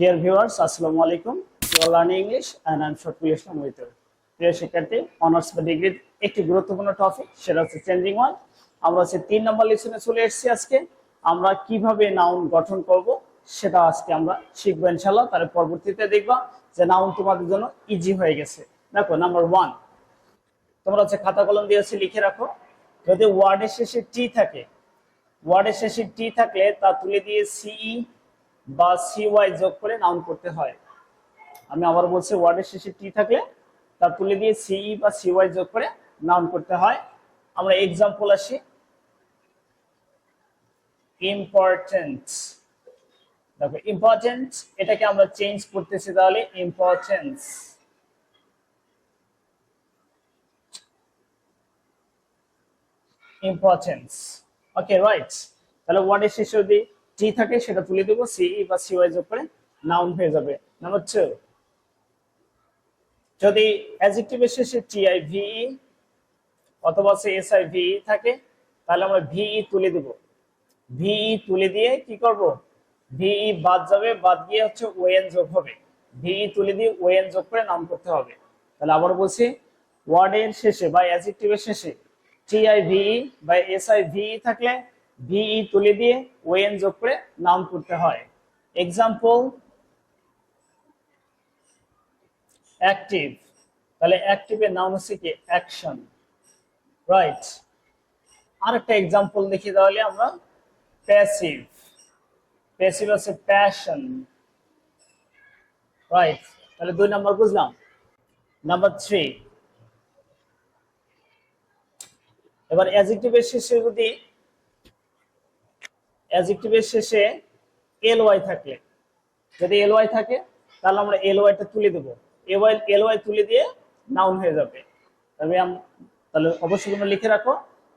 Dear viewers, Assalamu alaikum. You are learning English and I'm Shortly Islam with you. প্রিয় শিক্ষার্থী honours বা ডিগ্রির একটি গুরুত্বপূর্ণ টপিক সেটা হচ্ছে চেঞ্জিং ওয়ান আমরা হচ্ছে তিন নম্বর লেসনে চলে এসেছি আজকে। আমরা কীভাবে নাউন গঠন করব সেটা আজকে আমরা শিখব ইনশাল্লাহ তার পরবর্তীতে দেখবা যে নাউন তোমাদের জন্য ইজি হয়ে গেছে। দেখো নাম্বার ওয়ান তোমরা হচ্ছে খাতা কলম দিয়ে হচ্ছে লিখে রাখো। যদি ওয়ার্ডের শেষে টি থাকে ওয়ার্ডের শেষে টি থাকলে তা তুলে দিয়ে সিই বা সিওয়াই যোগ করে নাউন করতে হয়। আমি আবার বলছি ওয়ার্ডের শেষে টি থাকলে তা তুলে দিয়ে সিই বা সিওয়াই যোগ করে নাউন করতে হয়। আমরা এক্সাম্পল আসি। ইম্পর্টেন্ট দেখো ইম্পর্টেন্ট এটাকে আমরা চেঞ্জ করতেছি তাহলে ইম্পর্টেন্স ইম্পর্টেন্স ওকে রাইট তাহলে ওয়ার্ডের শেষে যদি টি থাকে সেটা তুলে দেবো সি বা সিওয়াই যোগ করে নাউন হয়ে যাবে। নাম্বার টু যদি অ্যাডজেক্টিভের শেষে টিআই ভিই অথবা সে এসআই ভিই থাকে, তাহলে আমরা ভিই তুলে দেব। ভিই তুলে দিয়ে কি করব? ভিই বাদ যাবে, বাদ গিয়ে হচ্ছে ওএন যোগ হবে। ভিই তুলে দিয়ে ওএন যোগ করে নাম করতে হবে। তাহলে আবার বলছি ওয়ার্ডের শেষে বা অ্যাডজেক্টিভের শেষে টি টিআই ভিই বা এসআই ভিই থাকলে ভিই তুলে দিয়ে ওএন যোগ করে নাম করতে হয়। এক্সাম্পল অ্যাক্টিভ তাহলে অ্যাক্টিভের নাম হচ্ছে কি অ্যাকশন রাইট আর একটা এক্সাম্পল দেখি তাহলে আমরা। প্যাসিভ প্যাসিভ হচ্ছে প্যাশন রাইট তাহলে দুই নাম্বার বুঝলাম। নাম্বার থ্রি এবার অ্যাজেক্টিভের শেষে যদি অ্যাজেক্টিভের শেষে এল ওয়াই থাকে যদি এল ওয়াই থাকে, তাহলে আমরা এল ওয়াইটা তুলে দেবো। এওয়াই এল ওয়াই তুলে দিয়ে নাউন হয়ে যাবে। তবে তাহলে অবশ্যই তোমরা লিখে রাখো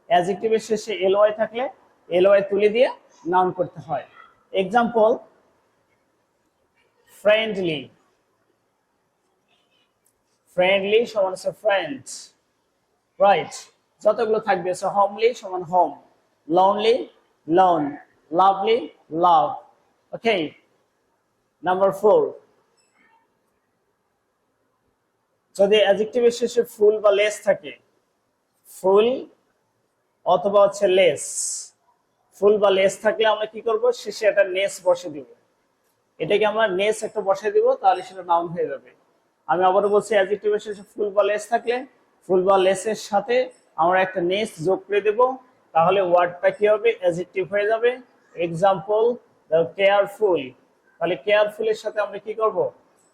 অ্যাজেক্টিভের শেষে এল ওয়াই থাকলে এল ওয়াই তুলে দিয়ে নাউন করতে হয়। এক্সাম্পল ফ্রেন্ডলি ফ্রেন্ডলি সমান হচ্ছে ফ্রেন্ডস রাইট যতগুলো থাকবে হোমলি সমান home lonely lone lovely love okay number four যদি অ্যাডজেক্টিভের শেষে ফুল বা লেস থাকে, ফুল অথবা হচ্ছে লেস ফুল বা লেস থাকলে আমরা কি করব? শেষে একটা নেস বসে দিব। এটাকে আমরা নেস একটা বসে দিব, তাহলে সেটা নাউন হয়ে যাবে। আমি আবারও বলছি অ্যাডজেক্টিভের শেষে ফুল বা লেস থাকলে, ফুল বা লেসের সাথে আমরা একটা নেস যোগ করে দেব, তাহলে ওয়ার্ডটা কি হবে? অ্যাডজেক্টিভ হয়ে যাবে। এক্সাম্পল কেয়ারফুল তাহলে কেয়ারফুলের সাথে আমরা কি করব?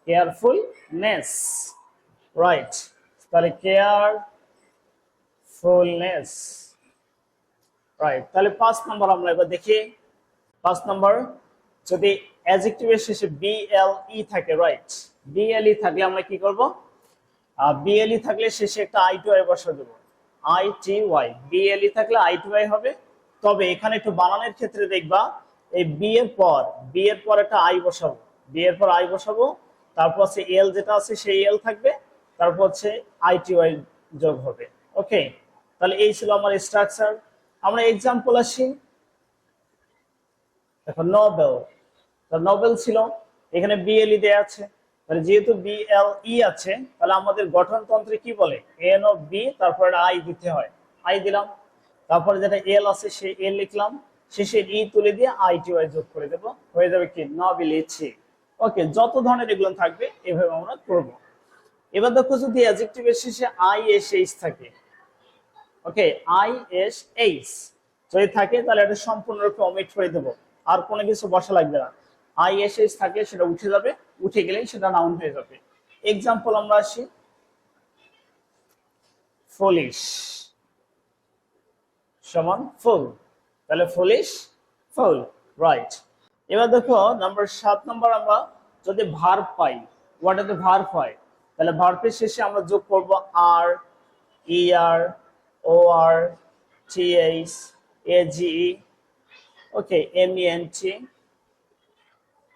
কেয়ারফুলনেস রাইট তাহলে কেয়ার ফুলনেস রাইট তাহলে পাঁচ নম্বর আমরা এবার দেখি। পাঁচ নম্বর যদি অ্যাডজেক্টিভের শেষে বিএলই থাকে রাইট বিএলই থাকলে আমরা কি করব? বিএলই থাকলে শেষে একটা আই টু আই বসা দেবো। আই টি ওয়াই বিএলই থাকলে আই টু আই হবে। তবে এখানে একটু বানানোর ক্ষেত্রে দেখবা, এই বি এর পর বি এর পর একটা আই বসাবো। বি এর পর আই বসাবো, তারপর হচ্ছে এল যেটা আছে সেই এল থাকবে, তারপর হচ্ছে আইটিওয়াই যোগ হবে। ওকে তাহলে এই ছিল আমার স্ট্রাকচার আমরা এক্সাম্পল আসি। দেখো নোবেল নোবেল ছিল, এখানে বিএলই দেয়া আছে। তাহলে যেহেতু বিএলই আছে, তাহলে আমাদের গঠনতন্ত্রে কি বলে? এন ও বি তারপর আই দিতে হয়। আই দিলাম। তারপরে যেটা এল আছে, সেই এল লিখলাম। শেষে ই তুলে দিয়ে আইটিওয়াই যোগ করে দেবো। হয়ে যাবে কি? নবিলিটি ওকে যত ধরনের এগুলো থাকবে, এভাবে আমরা করব। এবার দেখো যদি অ্যাডজেক্টিভের শেষে আই এস এইচ থাকে। ওকে আই এস এইচ যদি থাকে, তাহলে এটা সম্পূর্ণরূপে অমিট করে দেবো। আর কোনো কিছু বসা লাগবে না। আই এস এইচ থাকে, সেটা উঠে যাবে। উঠে গেলেই সেটা নাউন হয়ে যাবে। এক্সাম্পল আমরা আসি। ফুলিশ সমান ফুল। তাহলে ফুলিশ ফুল রাইট এবার দেখো নাম্বার সাত নাম্বার আমরা যদি ভার পাই ওয়াটাতে ভার পাই তাহলে ভার্বের শেষে আমরা যোগ করব আর E R O R T H A G okay M E N T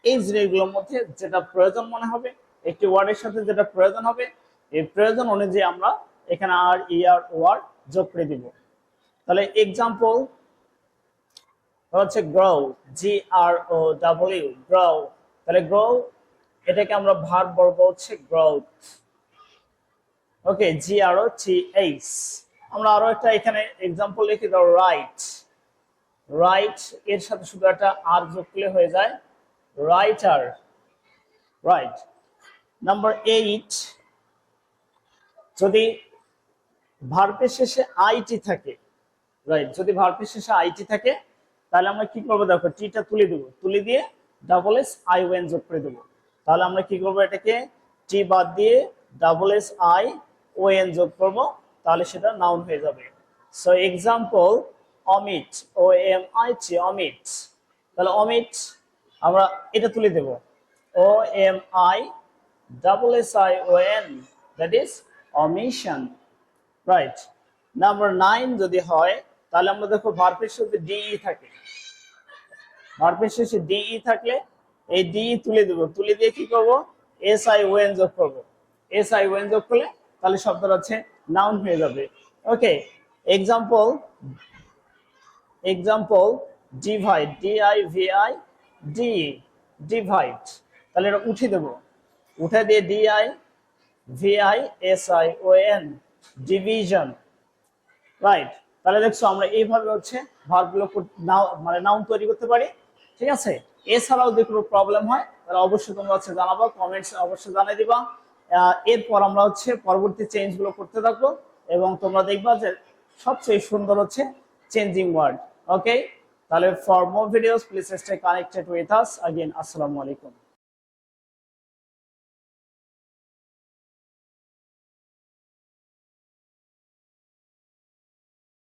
এই জিনিসগুলোর মধ্যে যেটা প্রয়োজন মনে হবে, একটি ওয়ার্ডের সাথে যেটা প্রয়োজন হবে, এই প্রয়োজন অনুযায়ী আমরা এখানে আর ই আর ও আর যোগ করে দিব। তাহলে এক্সাম্পল হচ্ছে grow G R O W grow তাহলে গ্রো এটাকে আমরা ভার বর্গ হচ্ছে গ্রোথ ওকে জি আর ও টি এইচ আমরা আরও একটা এখানে এক্সাম্পল লিখে দাও রাইট রাইট এর সাথে শুধু একটা আর যোগ করলে হয়ে যায় রাইটার রাইট নাম্বার এইট যদি ভার্বের শেষে আইটি থাকে রাইট যদি ভার্বের শেষে আইটি থাকে, তাহলে আমরা কি করব দেখো টিটা তুলে দেবো। তুলে দিয়ে ডাবল এস আই ওয়েন যোগ করে দেবো। তাহলে আমরা কি করব এটাকে? টি বাদ দিয়ে double S I O N যোগ করব, তাহলে সেটা নাউন হয়ে যাবে। So example omit O M I T omit তাহলে অমিট আমরা এটা তুলে দেব। O M I double S I O N that is omission right number nine যদি হয় তাহলে আমরা দেখো ভার্বের সাথে ডিই থাকে। ভার্বের শেষে ডিই থাকলে এই ডিই তুলে দেব। তুলে দিয়ে কি করব? এস আই ওয়েন যোগ করব। এস আই ওয়েন যোগ করলে তাহলে শব্দটা হচ্ছে নাউন হয়ে যাবে। Okay example example divide D I V I D divide তাহলে এটা উঠে দেব। উঠে দিয়ে D I V I S I O N division right তাহলে দেখছ আমরা এইভাবে হচ্ছে ভার্বগুলো নাও মানে নাউন তৈরি করতে পারি, ঠিক আছে? এছাড়াও যদি কোনো প্রবলেম হয়, তাহলে অবশ্যই তোমরা হচ্ছে জানাব কমেন্টস অবশ্যই জানিয়ে দিবা। এরপর আমরা হচ্ছে পরবর্তী চেঞ্জগুলো করতে থাকব এবং তোমরা দেখবা যে সবচেয়ে সুন্দর হচ্ছে চেঞ্জিং ওয়ার্ড ওকে তাহলে for more videos please stay connected with us again আসসালামু আলাইকুম।